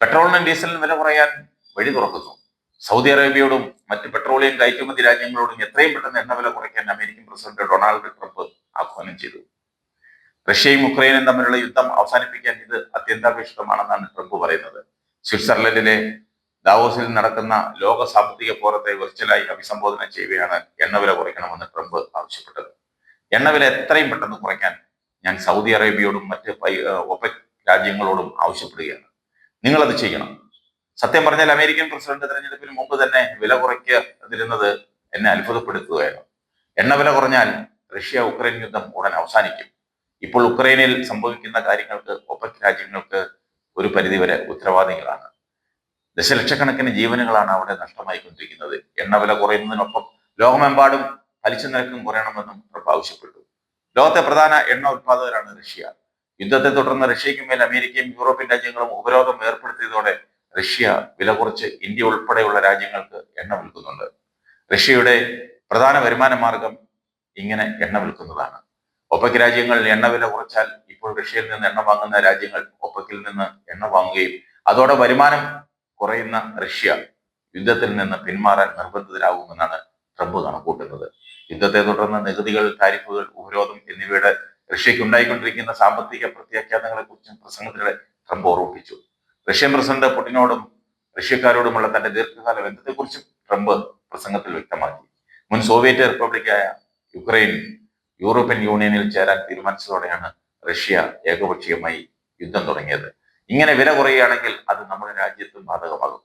പെട്രോളിനും ഡീസലിനും വില കുറയാൻ വഴി തുറക്കുന്നു. സൗദി അറേബ്യയോടും മറ്റ് പെട്രോളിയം കയറ്റുമതി രാജ്യങ്ങളോടും എത്രയും പെട്ടെന്ന് എണ്ണ വില കുറയ്ക്കാൻ അമേരിക്കൻ പ്രസിഡന്റ് ഡൊണാൾഡ് ട്രംപ് ആഹ്വാനം ചെയ്തു. റഷ്യയും ഉക്രൈനും തമ്മിലുള്ള യുദ്ധം അവസാനിപ്പിക്കാൻ ഇത് അത്യന്താപേക്ഷിതമാണെന്നാണ് ട്രംപ് പറയുന്നത്. സ്വിറ്റ്സർലൻഡിലെ ദാവോസിൽ നടക്കുന്ന ലോക സാമ്പത്തിക ഫോറത്തെ വെർച്വലായി അഭിസംബോധന ചെയ്യുകയാണ് എണ്ണവില കുറയ്ക്കണമെന്ന് ട്രംപ് ആവശ്യപ്പെട്ടത്. എണ്ണവില എത്രയും പെട്ടെന്ന് കുറയ്ക്കാൻ ഞാൻ സൗദി അറേബ്യയോടും മറ്റ് ഒപെക് രാജ്യങ്ങളോടും ആവശ്യപ്പെടുകയാണ്. നിങ്ങളത് ചെയ്യണം. സത്യം പറഞ്ഞാൽ അമേരിക്കൻ പ്രസിഡന്റ് തെരഞ്ഞെടുപ്പിന് മുമ്പ് തന്നെ വില കുറയ്ക്കാതിരുന്നത് എന്നെ അത്ഭുതപ്പെടുത്തുകയാണ്. എണ്ണ വില കുറഞ്ഞാൽ റഷ്യ ഉക്രൈൻ യുദ്ധം ഉടൻ അവസാനിക്കും. ഇപ്പോൾ ഉക്രൈനിൽ സംഭവിക്കുന്ന കാര്യങ്ങൾക്ക് ഒപ്പക് രാജ്യങ്ങൾക്ക് ഒരു പരിധിവരെ ഉത്തരവാദികളാണ്. ദശലക്ഷക്കണക്കിന് ജീവനുകളാണ് അവിടെ നഷ്ടമായിക്കൊണ്ടിരിക്കുന്നത്. എണ്ണ വില കുറയുന്നതിനൊപ്പം ലോകമെമ്പാടും പലിശ നിരക്കും കുറയണമെന്നും ട്രംപ് ആവശ്യപ്പെട്ടു. ലോകത്തെ പ്രധാന എണ്ണ ഉത്പാദകരാണ് റഷ്യ. യുദ്ധത്തെ തുടർന്ന് റഷ്യയ്ക്ക് മേൽ അമേരിക്കയും യൂറോപ്യൻ രാജ്യങ്ങളും ഉപരോധം ഏർപ്പെടുത്തിയതോടെ റഷ്യ വില കുറച്ച് ഇന്ത്യ ഉൾപ്പെടെയുള്ള രാജ്യങ്ങൾക്ക് എണ്ണ വിൽക്കുന്നുണ്ട്. റഷ്യയുടെ പ്രധാന വരുമാന മാർഗം ഇങ്ങനെ എണ്ണ വിൽക്കുന്നതാണ്. ഒപ്പക് രാജ്യങ്ങൾ എണ്ണ വില കുറച്ചാൽ ഇപ്പോൾ റഷ്യയിൽ നിന്ന് എണ്ണ വാങ്ങുന്ന രാജ്യങ്ങൾ ഒപ്പക്കിൽ നിന്ന് എണ്ണ വാങ്ങുകയും അതോടെ വരുമാനം കുറയുന്ന റഷ്യ യുദ്ധത്തിൽ നിന്ന് പിന്മാറാൻ നിർബന്ധിതരാകുമെന്നാണ് ട്രംപ് കണക്കൂട്ടുന്നത് യുദ്ധത്തെ തുടർന്ന് നികുതികൾ താരിഫുകൾ ഉപരോധം എന്നിവയുടെ റഷ്യയ്ക്ക് ഉണ്ടായിക്കൊണ്ടിരിക്കുന്ന സാമ്പത്തിക പ്രത്യാഘാതങ്ങളെ കുറിച്ചും പ്രസംഗത്തിനിടെ ട്രംപ് ഓർമ്മിപ്പിച്ചു. റഷ്യൻ പ്രസിഡന്റ് പുടിനോടും റഷ്യക്കാരോടുമുള്ള തന്റെ ദീർഘകാല ബന്ധത്തെക്കുറിച്ചും ട്രംപ് പ്രസംഗത്തിൽ വ്യക്തമാക്കി. മുൻ സോവിയറ്റ് റിപ്പബ്ലിക്കായ യുക്രൈൻ യൂറോപ്യൻ യൂണിയനിൽ ചേരാൻ തീരുമാനിച്ചതോടെയാണ് റഷ്യ ഏകപക്ഷീയമായി യുദ്ധം തുടങ്ങിയത്. ഇങ്ങനെ വില കുറയുകയാണെങ്കിൽ അത് നമ്മുടെ രാജ്യത്തും ബാധകമാകും.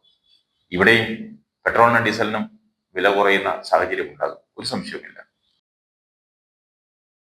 ഇവിടെയും പെട്രോളിനും ഡീസലിനും വില കുറയുന്ന സാഹചര്യം ഉണ്ടാകും. ഒരു സംശയവുമില്ല.